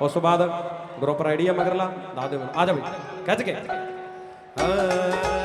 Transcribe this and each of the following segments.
ਉਸ ਤੋਂ ਬਾਅਦ ਗਰੁੱਪ ਰੈਡੀ ਆ ਮਗਰਲਾ। ਦੱਸ ਦਿਓ ਆ ਜਾ ਬਈ। ਖਿੱਚ ਕੇ। ਹਾਂ,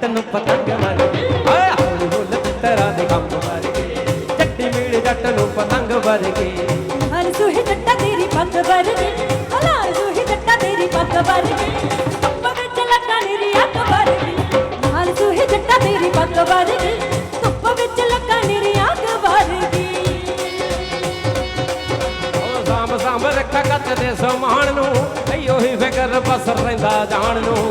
ਜੱਟ ਨੂੰ ਪਤੰਗ ਵਰਗੀ ਓਏ ਹੌਲੀ ਫੁੱਲ ਤਰਾਂ ਦੇ ਖੰਭ ਵਰਗੀ ਛੱਟੀ ਮੇੜੀ ਜੱਟ ਨੂੰ ਪਤੰਗ ਵਰਗੀ ਹਰ ਸੁਹੀ ਜੱਟਾ ਤੇਰੀ ਪੱਗ ਵਰਗੀ ਹਲਾਰ ਸੁਹੀ ਜੱਟਾ ਤੇਰੀ ਪੱਗ ਵਰਗੀ ਧੁੱਪ ਵਿੱਚ ਲੱਗਾ ਨਿਰੀ ਅੱਗ ਵਰਗੀ ਹਰ ਸੁਹੀ ਜੱਟਾ ਤੇਰੀ ਪੱਗ ਵਰਗੀ ਧੁੱਪ ਵਿੱਚ ਲੱਗਾ ਨਿਰੀ ਅੱਗ ਵਰਗੀ ਉਹ ਸਾਂਭ ਸਾਂਭ ਰੱਖਾ ਕੱਚ ਦੇ ਸਮਾਨ ਨੂੰ। ਈ ਉਹੀ ਫਿਕਰ ਬਸ ਰਹਿੰਦਾ ਜਾਣ ਨੂੰ।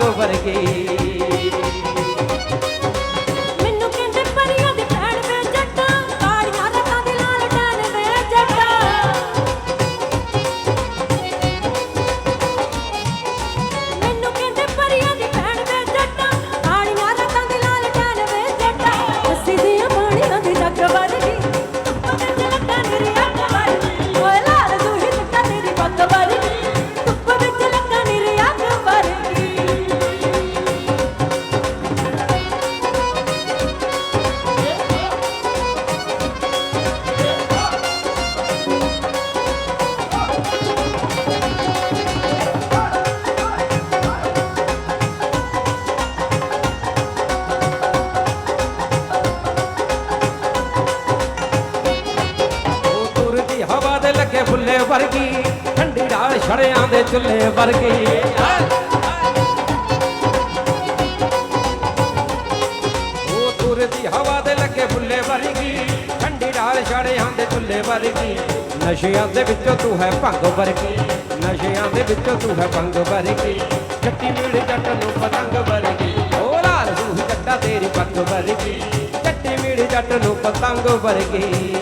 ਨੂੰ ਪਤੰਗ ਚੁੱਲ੍ਹੇ ਵਰਗੀ। ਉਹ ਤੁਰਦੀ ਹਵਾ ਦੇ ਲੱਗੇ ਫੁੱਲੇ ਵਰਗੀ, ਠੰਡੀ ਢਾਲ ਛੜਿਆਂ ਦੇ ਚੁੱਲ੍ਹੇ ਵਰਗੀ। ਨਸ਼ਿਆਂ ਦੇ ਵਿੱਚੋਂ ਤੂੰ ਹੈ ਭੰਗ ਵਰਗੀ, ਨਸ਼ਿਆਂ ਦੇ ਵਿੱਚੋਂ ਤੂੰ ਹੈ ਭੰਗ ਵਰਗੀ। ਛੱਟੀ ਮੀੜ ਜੱਟ ਨੂੰ ਪਤੰਗ ਵਰਗੀ ਉਹ ਲਾਲ ਰੂਹ ਜੱਟਾ ਤੇਰੀ ਪੱਗ ਵਰਗੀ। ਛੱਟੀ ਮੀੜ ਜੱਟ ਨੂੰ ਪਤੰਗ ਵਰਗੀ।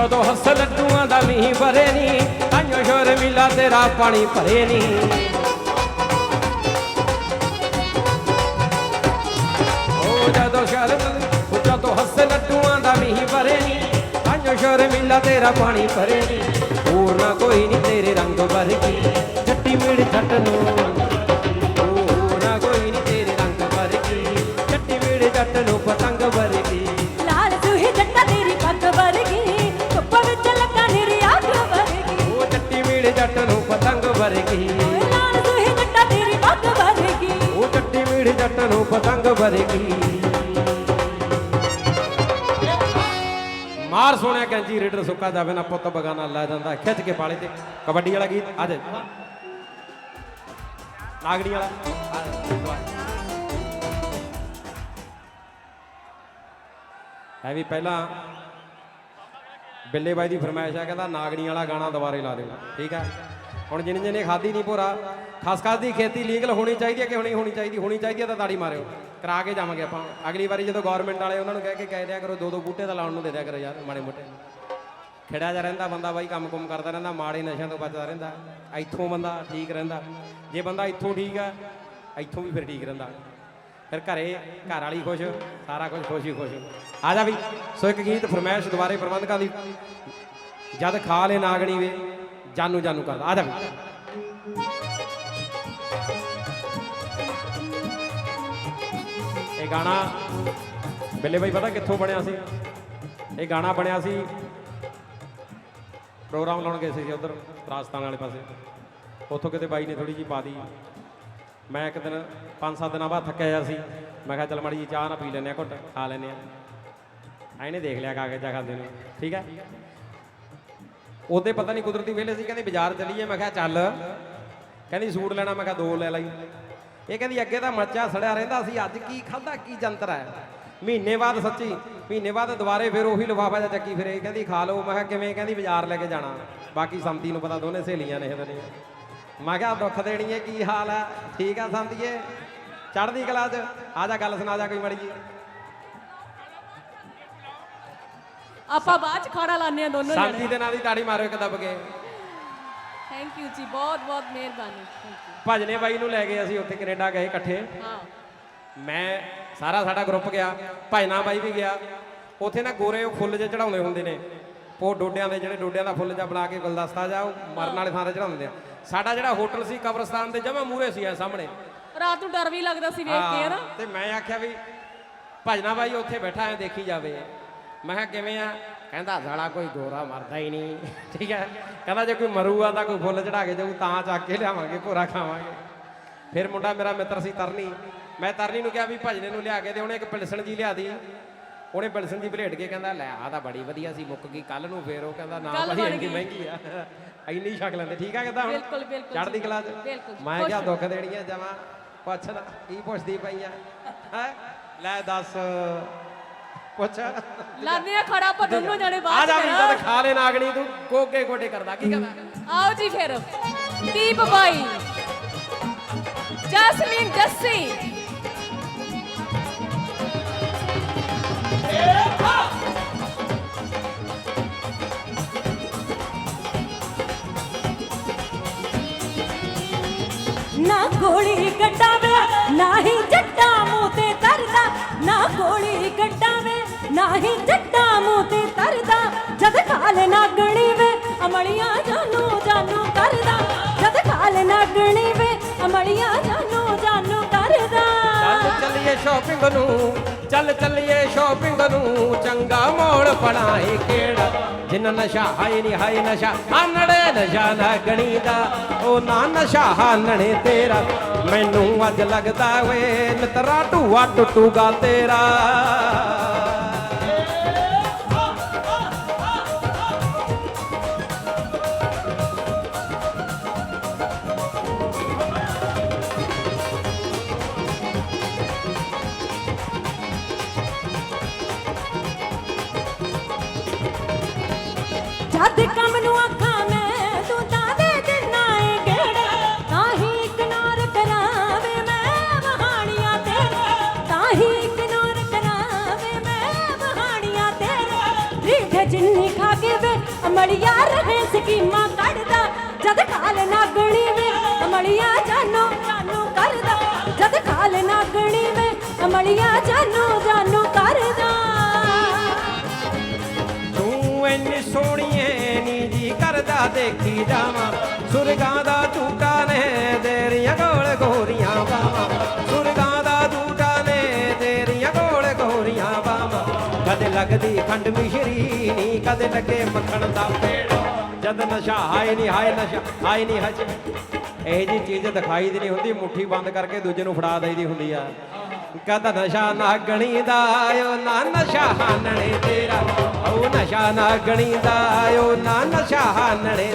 ਜਦੋਂ ਹੱਸ ਲੱਡੂਆਂ ਦਾ ਮੀਂਹ ਭਰੇ ਨੀ, ਤਾਈਓ ਸ਼ੋਰ ਮਿਲਾ ਤੇਰਾ ਪਾਣੀ ਭਰੇ ਨੀ। ਉਹ ਜਦੋਂ ਸ਼ਰਮ, ਜਦੋਂ ਹੱਸ ਲੱਡੂਆਂ ਦਾ ਮੀਂਹ ਭਰੇ ਨੀ, ਤਾਈਓ ਸ਼ੋਰ ਮਿਲਾ ਤੇਰਾ ਪਾਣੀ ਭਰੇ ਨੀ। ਹੋਰ ਨਾ ਕੋਈ ਨੀ ਤੇਰੇ ਰੰਗ ਵਰਗੀ ਛੱਟੀ ਮੀੜ ਛੱਟ ਨੂੰ। ਹੋਰ ਨਾ ਕੋਈ ਨੀ ਤੇਰੇ ਰੰਗ ਵਰਗੀ ਛੱਟੀ ਮੀੜ ਜੱਟ ਨੂੰ ਵਰਗੀ। ਮਾਰ ਸੋਹਣਿਆ ਕੈਂਚੀ, ਰੇਡਰ ਸੁੱਕਾ ਜਾਵੇ ਨਾ, ਪੁੱਤ ਬਗਾਨਾ ਲੈ ਜਾਂਦਾ। ਖਿੱਚ ਕੇ ਪਾਲੇ ਤੇ। ਕਬੱਡੀ ਵਾਲਾ ਗੀਤ, ਆ ਜਾ ਨਾਗਣੀ ਵਾਲਾ। ਹੈ ਵੀ ਪਹਿਲਾਂ ਬਿੱਲੇ ਬਾਈ ਦੀ ਫਰਮਾਇਸ਼ ਆ, ਕਹਿੰਦਾ ਨਾਗਣੀ ਵਾਲਾ ਗਾਣਾ ਦੁਬਾਰੇ ਲਾ ਦੇਣਾ ਠੀਕ ਹੈ ਹੁਣ ਜਿੰਨੇ ਜਿਹਨੇ ਖਾਦੀ ਨਹੀਂ ਭੋਰਾ ਖਸਖਸ ਦੀ ਖੇਤੀ ਲੀਗਲ ਹੋਣੀ ਚਾਹੀਦੀ ਹੈ ਕਿ ਹੁਣੀ ਹੋਣੀ ਚਾਹੀਦੀ? ਹੋਣੀ ਚਾਹੀਦੀ ਹੈ ਤਾਂ ਤਾੜੀ ਮਾਰਿਓ। ਕਰਾ ਕੇ ਜਾਵਾਂਗੇ ਆਪਾਂ। ਅਗਲੀ ਵਾਰੀ ਜਦੋਂ ਗਵਰਨਮੈਂਟ ਵਾਲੇ ਉਹਨਾਂ ਨੂੰ ਕਹਿ ਕੇ ਕਹਿ ਦਿਆ ਕਰੋ ਦੋ ਦੋ ਬੂਟੇ ਤਾਂ ਲਾਉਣ ਨੂੰ ਦੇ ਦਿਆ ਕਰੋ ਯਾਰ, ਮਾੜੇ ਮੋਟੇ। ਖਿੜਿਆ ਜਾ ਰਹਿੰਦਾ ਬੰਦਾ ਬਾਈ, ਕੰਮ ਕੁਮ ਕਰਦਾ ਰਹਿੰਦਾ, ਮਾੜੇ ਨਸ਼ਿਆਂ ਤੋਂ ਬਚਦਾ ਰਹਿੰਦਾ। ਇੱਥੋਂ ਬੰਦਾ ਠੀਕ ਰਹਿੰਦਾ। ਜੇ ਬੰਦਾ ਇੱਥੋਂ ਠੀਕ ਆ, ਇੱਥੋਂ ਵੀ ਫਿਰ ਠੀਕ ਰਹਿੰਦਾ। ਫਿਰ ਘਰੇ, ਘਰ ਵਾਲੀ ਖੁਸ਼, ਸਾਰਾ ਕੁਝ ਖੁਸ਼ ਹੀ ਖੁਸ਼। ਆ ਜਾ ਵੀ ਸੋ ਇੱਕ ਗੀਤ ਫਰਮਾਇਸ਼ ਦੁਬਾਰੇ ਪ੍ਰਬੰਧਕਾਂ ਦੀ। ਜਦ ਖਾ ਲੈ ਨਾਗਣੀ ਵੇ ਜਾਨੂ ਜਾਨੂ ਕਰਦਾ। ਆ ਜਾ ਵੀ ਇਹ ਗਾਣਾ। ਬਿੱਲੇ ਬਾਈ, ਪਤਾ ਕਿੱਥੋਂ ਬਣਿਆ ਸੀ? ਇਹ ਗਾਣਾ ਬਣਿਆ ਸੀ। ਪ੍ਰੋਗਰਾਮ ਲਾਉਣ ਗਏ ਸੀ ਉਧਰ, ਰਾਜਸਥਾਨ ਵਾਲੇ ਪਾਸੇ। ਉੱਥੋਂ ਕਿਤੇ ਬਾਈ ਨੇ ਥੋੜੀ ਜੀ ਪਾ ਦੀ ਮੈਂ ਇੱਕ ਦਿਨ, ਪੰਜ ਸੱਤ ਦਿਨਾਂ ਬਾਅਦ ਥੱਕਿਆ ਜਿਹਾ ਸੀ। ਮੈਂ ਕਿਹਾ, ਚੱਲ ਮਾੜੀ ਜੀ ਚਾਹ ਨਾ ਪੀ ਲੈਂਦੇ ਆ ਘੁੱਟ ਖਾ ਲੈਂਦੇ ਆ ਇਹਨੇ ਦੇਖ ਲਿਆ ਕਾਗਜ਼ ਜਾ ਖਾਂਦੇ ਨੂੰ। ਠੀਕ ਹੈ? ਉਹਦੇ ਪਤਾ ਨਹੀਂ ਕੁਦਰਤੀ ਵੇਲੇ ਸੀ, ਕਹਿੰਦੇ ਬਾਜ਼ਾਰ ਚੱਲੀਏ। ਮੈਂ ਕਿਹਾ, ਚੱਲ। ਕਹਿੰਦੀ ਸੂਟ ਲੈਣਾ, ਮੈਂ ਕਿਹਾ, ਦੋ ਲੈ ਲਈ। ਇਹ ਕਹਿੰਦੀ ਅੱਗੇ ਤਾਂ ਮਰਚਾ ਸੜਿਆ ਰਹਿੰਦਾ ਸੀ ਅੱਜ ਕੀ ਖਾਦਾ ਕੀ ਜੰਤਰ ਹੈ? ਮਹੀਨੇ ਬਾਅਦ ਸੱਚੀ ਮਹੀਨੇ ਬਾਅਦ ਦੁਬਾਰੇ ਫਿਰ ਉਹੀ ਲਿਫਾਫਾ ਜਿਹਾ ਚੱਕੀ ਫਿਰੇ ਕਹਿੰਦੀ ਖਾ ਲਓ। ਮੈਂ ਕਿਹਾ ਕਿਵੇਂ? ਕਹਿੰਦੀ ਬਾਜ਼ਾਰ ਲੈ ਕੇ ਜਾਣਾ। ਬਾਕੀ ਸੰਤੀ ਨੂੰ ਪਤਾ ਦੋਨੇ ਸਹੇਲੀਆਂ ਨੇ ਇਹਦੇ ਨੇ ਮੈਂ ਕਿਹਾ ਦੁੱਖ ਦੇਣੀ ਹੈ ਕੀ ਹਾਲ ਹੈ? ਠੀਕ ਆ ਸੰਤੀਏ ਚੜ੍ਹਦੀ ਕਲਾ 'ਚ? ਆ ਜਾ ਗੱਲ ਸੁਣਾ ਜਾ ਕੋਈ ਮੜੀ ਜੀ ਆਪਾਂ ਬਾਅਦ ਚ ਖਾਣਾ ਲਾਣੇ ਆ ਦੋਨੋਂ ਸੰਤੀ ਜਣੇ। ਦੇ ਨਾਂ ਦੀ ਤਾੜੀ ਮਾਰੋ ਇੱਕ ਦੱਬ ਕੇ। ਥੈਂਕ ਯੂ ਜੀ ਬਹੁਤ ਬਹੁਤ ਮਿਹਰਬਾਨੀ। ਥੈਂਕ ਯੂ ਭਜਨੇ ਬਾਈ ਨੂੰ ਲੈ ਗਏ ਅਸੀਂ ਉੱਥੇ ਕੈਨੇਡਾ ਗਏ ਇਕੱਠੇ। ਹਾਂ। ਮੈਂ ਸਾਰਾ ਸਾਡਾ ਗਰੁੱਪ ਗਿਆ ਭਾਈਨਾ ਬਾਈ ਵੀ ਗਿਆ। ਉੱਥੇ ਨਾ ਗੋਰੇ ਉਹ ਫੁੱਲ ਜੇ ਚੜਾਉਂਦੇ ਹੁੰਦੇ ਨੇ। ਉਹ ਡੋਡਿਆਂ ਦੇ ਜਿਹੜੇ ਡੋਡਿਆਂ ਦਾ ਫੁੱਲ ਜਿਹਾ ਬਣਾ ਕੇ ਗੁਲਦਸਤਾ ਜਾ ਉਹ ਮਰਨ ਵਾਲੇ ਥਾਂ ਤੇ ਚੜਾਉਂਦੇ ਆ। ਸਾਡਾ ਜਿਹੜਾ ਹੋਟਲ ਸੀ ਕਬਰਸਤਾਨ ਦੇ ਜਮਾ ਮੂਰੇ ਸੀ ਆ ਸਾਹਮਣੇ। ਰਾਤ ਨੂੰ ਡਰ ਵੀ ਲੱਗਦਾ ਸੀ ਵੇਖ ਕੇ ਹਾਂ, ਨਾ ਤੇ ਮੈਂ ਆਖਿਆ ਵੀ ਭਜਨਾ ਬਾਈ ਉੱਥੇ ਬੈਠਾ ਐ ਦੇਖੀ ਜਾਵੇ। ਮੈਂ ਕਿਹਾ ਕਿਵੇਂ ਆ? ਕਹਿੰਦਾ ਸਾਲਾ ਕੋਈ ਗੋਰਾ ਮਰਦਾ ਹੀ ਨਹੀਂ। ਠੀਕ ਹੈ? ਕਹਿੰਦਾ ਜੇ ਕੋਈ ਮਰੂਗਾ ਤਾਂ ਕੋਈ ਫੁੱਲ ਚੜਾ ਕੇ ਜਾਊ ਤਾਂ ਚੱਕ ਕੇ ਲਿਆਵਾਂਗੇ ਭੋਰਾ ਖਾਵਾਂਗੇ। ਫਿਰ ਮੁੰਡਾ ਮੇਰਾ ਮਿੱਤਰ ਸੀ ਤਰਨੀ। ਮੈਂ ਤਰਨੀ ਨੂੰ ਕਿਹਾ ਵੀ ਭਜਨੇ ਨੂੰ ਲਿਆ ਕੇ ਦੇ ਉਹਨੇ ਇੱਕ ਪਿਲਸਣ ਜੀ ਲਿਆ ਦੀ ਉਹਨੇ ਪਿਲਸਣ ਜੀ ਭਲੇਟ ਕੇ ਕਹਿੰਦਾ ਲੈ ਆ ਤਾਂ ਬੜੀ ਵਧੀਆ ਸੀ ਮੁੱਕ ਗਈ। ਕੱਲ ਨੂੰ ਫੇਰ ਉਹ ਕਹਿੰਦਾ ਨਾ ਭਾਈ ਇੰਨੀ। ਮਹਿੰਗੀ ਆ। ਇੰਨੀ ਛਕ ਲੈਂਦੇ। ਠੀਕ ਆ ਕਿਦਾਂ ਹੁਣ? ਬਿਲਕੁਲ, ਜੀ। ਕਲਾ ਚ। ਮੈਂ ਕਿਹਾ। ਦੁੱਖ ਦੇਣੀਆਂ ਜਮਾ। ਪੁੱਛ ਲੈ ਕੀ ਪੁੱਛਦੀ ਪਈ ਆ? ਹੈ? ਲੈ ਦੱਸ। ਪੁੱਛ। ਲਾਣੇ ਆ ਖੜਾ ਆਪਾਂ ਦੋਨੋਂ ਜਣੇ ਆ ਬਾਅਦ ਜਾ ਵੀ ਨਾ। ਜਦ ਖਾ ਲੈ ਨਾਗਣੀ ਤੂੰ ਕੋਕੇ ਕੋਟੇ ਕਰਦਾ ਕੀ ਕਰਦਾ ਆਓ ਜੀ ਫਿਰ। ਦੀਪ ਬਾਈ ਜਸਮੀਨ ਜੱਸੀ। ਨਾ ਗੋਲੀ ਕੱਢਾਵੇ ਨਾ ਹੀ ਜੱਟਾ ਮੂੰਹ ਤੇ ਕਰਦਾ ਨਾ ਗੋਲੀ ਕੱਢਾਵੇ। ਨਾ ਜੱਟਾ ਮੂੰਹ ਤੇ ਕਰਦਾ ਜਦ ਖਾਲ ਨਾਗਣੀ ਵੇ, ਅਮਲੀਆਂ ਜਾਨੂ ਜਾਨੂ ਕਰਦਾ। ਜਦ ਖਾਲ ਨਾਗਣੀ ਵੇ, ਅਮਲੀਆਂ ਜਾਨੂ ਜਾਨੂ ਕਰਦਾ। ਚੱਲ ਚੱਲੀਏ ਸ਼ਾਪਿੰਗ ਨੂੰ, ਚੱਲ ਚੱਲੀਏ ਸ਼ਾਪਿੰਗ ਨੂੰ, ਚੰਗਾ ਮੋੜ ਪੜਾਏ ਕਿਹੜਾ? ਜਿੰਨਾ ਨਸ਼ਾ ਹਾਈ ਨਹੀਂ ਹਾਈ ਨਸ਼ਾ, ਆਨੜੇ ਨਸ਼ਾ ਨਾ ਗਣੀ ਦਾ ਉਹ ਨਾ ਨਸ਼ਾ ਹਾਨਣੇ ਤੇਰਾ। ਮੈਨੂੰ ਅੱਜ ਲੱਗਦਾ ਵੇ ਮਿੱਤਰਾ, ਢੂਆ ਟੁੱਟੂਗਾ ਤੇਰਾ। ਨੂੰ ਆਖਾਂ ਮੈਂ ਤੂੰ ਤਾਂ ਦੇ ਦਿਨਾ ਏ ਗੇੜੇ ਤਾਂ ਹੀ ਕਰਾਵੇ ਮੈਂ ਵਹਾਣੀਆਂ ਤੇਰੇ। ਤਾਂ ਹੀ ਕਰਾਵੇ ਮੈਂ ਵਹਾਣੀਆਂ ਤੇਰੇ। ਰੀਠ ਜਿੰਨੀ ਖਾ ਕੇ ਵੇ ਅਮੜੀਆਂ ਰਹੇ ਸਕੀਮਾਂ ਕੱਢਦਾ। ਜਦ ਖਾਲ ਨਾਗਣੀ ਵੇ ਅਮੜੀਆਂ ਜਾਨੋ ਜਾਨੋ ਕਰਦਾ। ਜਦ ਖਾਲ ਨਾਗਣੀ ਵੇ ਅਮੜੀਆਂ ਜਾਨੋ ਜਾਨੋ ਕਰਦਾ। ਤੂੰ ਇੰਨੀ ਸੋਹਣੀਏ ਨੀ ਜੀ ਕਰਦਾ ਦੇਖੀ ਜਾਵਾਂ। ਸੁਰਗਾਂ ਦਾ ਝੂਟਾ ਨੇ ਤੇਰੀਆਂ ਗੋਲ ਗੋਰੀਆਂ ਬਾਵਾਂ ਸੁਰਗਾਂ ਦਾ ਝੂਟਾ ਨੇ ਤੇਰੀਆਂ ਗੋਲ ਗੋਰੀਆਂ ਬਾਵਾਂ ਕਦੇ ਲੱਗਦੀ ਖੰਡ ਮਿਸ਼ਰੀ ਨੀ, ਕਦੇ ਲੱਗੇ ਮੱਖਣ ਦਾ ਪੇੜ। ਜਦ ਨਸ਼ਾ, ਹਾਏ ਨਹੀਂ ਹਾਏ ਨਸ਼ਾ, ਹਾਏ ਨਹੀਂ ਹਜੇ ਇਹ ਜੀ ਚੀਜ਼ ਦਿਖਾਈ ਦੀ ਨਹੀਂ ਹੁੰਦੀ, ਮੁੱਠੀ ਬੰਦ ਕਰਕੇ ਦੂਜੇ ਨੂੰ ਫੜਾ ਦੇਈਦੀ ਹੁੰਦੀ ਆ। ਕਦ ਨਸ਼ਾ ਨਾ ਗਣੀ ਦਾ ਓ ਨਾ ਨਸ਼ਾ ਹਾਨਣੇ ਤੇਰਾ। ਓ ਨਸ਼ਾ ਨਾ ਗਣੀ ਦਾ ਓ ਨਾ ਨਸ਼ਾ ਹਾਨਣੇ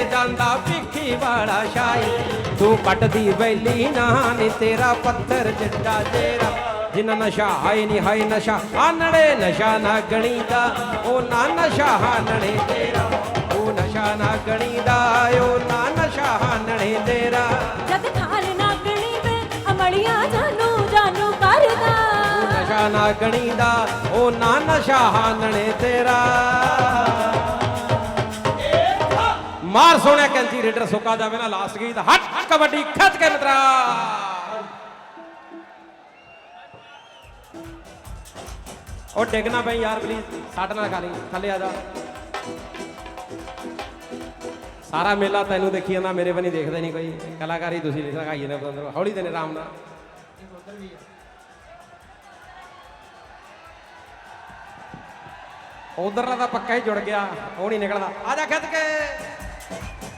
ਜਾਂਦਾ ਭਿੱਖੀ ਵਾਲਾ ਸ਼ਾਈ ਤੂੰ ਕੱਟਦੀ ਵੈਲੀ ਨਾ ਨੀ ਤੇਰਾ ਪੱਥਰ ਚਿੱਟਾ ਤੇਰਾ। ਜਿੰਨਾ ਨਸ਼ਾ ਹਾਈ ਨਹੀਂ ਹਾਈ ਨਸ਼ਾ। ਆਨੜੇ ਨਸ਼ਾ ਨਾ ਗਣੀ ਦਾ ਉਹ ਨਾ ਨਸ਼ਾ ਹਾਨਣੇ ਤੇਰਾ। ਉਹ ਨਸ਼ਾ ਨਾ ਗਣੀ ਦਾ ਉਹ ਨਾ ਨਸ਼ਾ ਹਾਨਣੇ ਤੇਰਾ। ਜਦ ਖਾਲ ਨਾ ਗਣੀ ਵੇ ਅਮਲੀਆਂ ਜਾਨੂ ਜਾਨੂ ਕਰਦਾ। ਨਸ਼ਾ ਨਾ ਗਣੀ ਦਾ ਉਹ ਨਾ ਨਸ਼ਾ ਹਾਨਣੇ ਤੇਰਾ। ਮਾਰ ਸੋਹਣਿਆ ਕੈਂਚੀ, ਰੇਡਰ ਸੁੱਕਾ ਜਾਵੇ ਨਾ, ਲਾਸਟ ਗੀਤ, ਹਟ, ਕਬੱਡੀ, ਖੱਚ ਕੇ ਮਿੱਤਰਾ। ਉਹ ਡਿੱਗਣਾ ਪਈ ਯਾਰ ਪਲੀਜ਼ ਸੱਟ ਨਾਲ ਖਾ ਥੱਲੇ ਆ ਜਾ। ਸਾਰਾ ਮੇਲਾ ਤੈਨੂੰ ਦੇਖੀ ਜਾਂਦਾ, ਮੇਰੇ ਬਣੀ ਦੇਖਦਾ ਨਹੀਂ ਕੋਈ। ਕਲਾਕਾਰੀ ਤੁਸੀਂ ਲਗਾਈਏ ਨੇ ਅੰਦਰ। ਹੌਲੀ ਦੇ ਨੇ ਆਰਾਮ ਨਾਲ। ਉਧਰਲਾ ਤਾਂ ਪੱਕਾ ਹੀ ਜੁੜ ਗਿਆ, ਉਹ ਨਹੀਂ ਨਿਕਲਦਾ। ਆ ਜਾ ਖਿੱਚ ਕੇ। Thank you.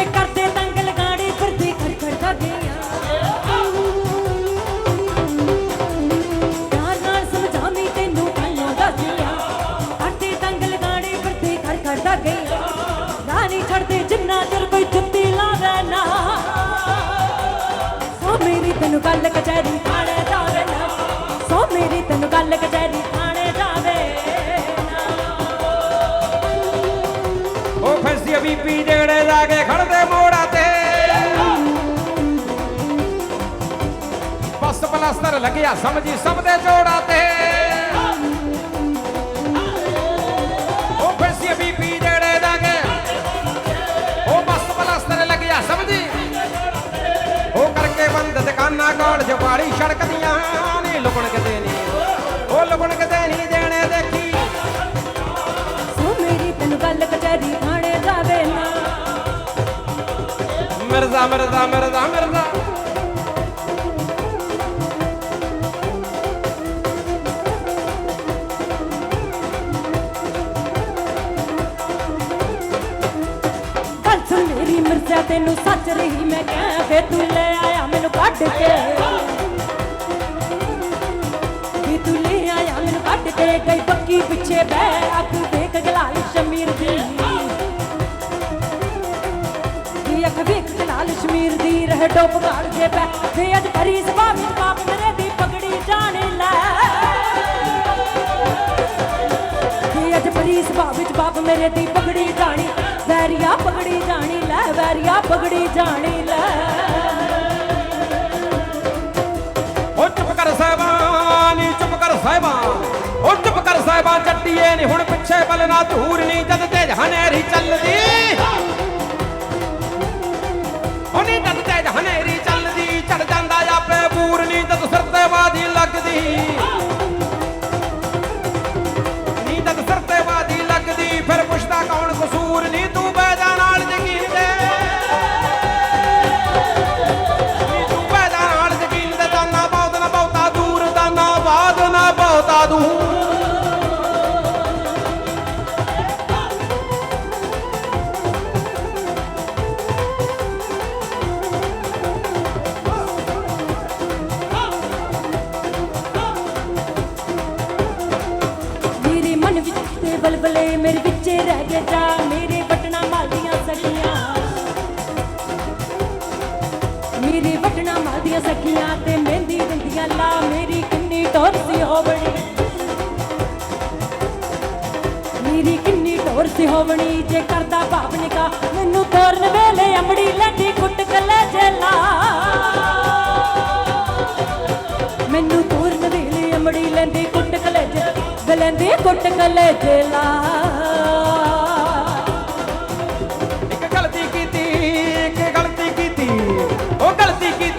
ਵੇ ਕਰਦੇ ਬੀਬੀ ਜਿਹੜੇ ਜਾ ਕੇ ਖੜਦੇ ਮੋੜਾ ਤੇ। ਬਸ ਪਲਸਤਰ ਲੱਗਿਆ ਸਮਝੀ ਸਭ ਦੇ ਜੋੜਾ ਤੇ। ਉਹ ਫੈਸੀ ਬੀਬੀ ਜਿਹੜੇ ਜਾ ਕੇ ਉਹ ਬਸ ਪਲਸਤਰ ਲੱਗਿਆ ਸਮਝੀ। ਉਹ ਕਰਕੇ ਬੰਦ ਦੁਕਾਨਾਂ ਕੋਲ ਜਵਾੜੀ ਸੜਕਦੀਆਂ ਨਹੀਂ ਲੁਕਣ ਕਿਤੇ ਨਹੀਂ। ਉਹ ਲੁਕਣ ਕਿਤੇ ਨਹੀਂ ਮਿਰਜ਼ਾ ਮਿਰਜ਼ਾ ਮਿਰਜ਼ਾ ਮਿਰਜ਼ਾ ਗੱਲ ਸੁਣ ਮੇਰੀ ਮਿਰਜ਼ਾ, ਤੈਨੂੰ ਸੱਚ ਰਹੀ ਮੈਂ ਕਹਿ ਵੇ ਤੂੰ ਲੈ ਆਇਆ ਮੈਨੂੰ ਕੱਢ ਕੇ। ਵੀ ਤੂੰ ਲੈ ਆਇਆ ਮੈਨੂੰ ਕੱਢ ਕੇ, ਗਈ ਪੱਕੀ ਪਿੱਛੇ ਬਹਿ, ਅੱਖ ਦੇਖ ਗਲਾਲ ਸ਼ਮੀਰ ਗਲਾਲ ਸ਼ਮੀਰ ਦੀ ਰਹਿ ਡੋਬ ਗਾੜ ਜੇ ਪੈ। ਵੇ ਅੱਜ ਭਰੀ ਸਭਾ ਵਿੱਚ ਬਾਪ ਮੇਰੇ ਦੀ ਪਗੜੀ ਜਾਣ ਲੈ। ਵੀ ਅੱਜ ਭਰੀ ਸਭਾ ਵਿੱਚ ਬਾਪ ਮੇਰੇ ਦੀ ਪਗੜੀ ਜਾਣੀ ਵੈਰੀਆ ਪਗੜੀ ਜਾਣੀ ਲੈ, ਵੈਰੀਆ ਪਗੜੀ ਜਾਣੀ ਲੈ। ਉਹ ਚੁੱਪ ਕਰ ਸਾਹਿਬਾਂ ਨੀ ਚੁੱਪ ਕਰ ਸਾਹਿਬਾਂ ਉਹ ਚੁੱਪ ਕਰ ਸਾਹਿਬਾਂ ਚੱਟੀਏ ਨੀ ਹੁਣ ਪਿੱਛੇ ਬਲਣਾ ਧੂਰ ਨਹੀਂ ਜਦ ਤੇਜ ਹਨੇਰੀ ਚੱਲਦੀ। ਹਨੇਰੀ ਚੱਲਦੀ ਚੜ ਜਾਂਦਾ ਆਪੇ ਪੂਰਨੀ ਨਹੀਂ ਜਦ ਸਿਰ ਤੇ ਬਾਦੀ ਲੱਗਦੀ। ਤੇ ਮੇਰੇ ਵਿੱਚ ਰਹਿ ਗਿਆ ਜਾ, ਮੇਰੇ ਬਟਨਾ ਮਾਲਦੀਆਂ ਸਖੀਆਂ। ਮੇਰੇ ਬਟਨਾ ਮਾਲਦੀਆਂ ਸਖੀਆਂ ਤੇ ਮਹਿੰਦੀ ਦਿੰਦੀਆਂ ਲਾ, ਮੇਰੀ ਕਿੰਨੀ ਟੋਰ ਸੀ ਹੋਵਣੀ। ਮੇਰੀ ਕਿੰਨੀ ਟੋਰ ਸੀ ਹੋਵਣੀ, ਜੇ ਕਰਦਾ ਭਾਵ ਕੁੱਟ ਕਲੇਜ ਲਾ ਇੱਕ ਗਲਤੀ ਕੀਤੀ ਇੱਕ ਗਲਤੀ ਕੀਤੀ ਉਹ ਗਲਤੀ ਕੀਤੀ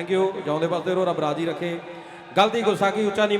ਥੈਂਕ ਯੂ। ਜਿਉਂਦੇ ਵਸਦੇ ਰਹੋ ਰੱਬ ਰਾਜੀ ਰੱਖੇ। ਗਲਤੀ ਗੁੱਸਾ ਕੀ ਉੱਚਾ ਨੀਵਾਂ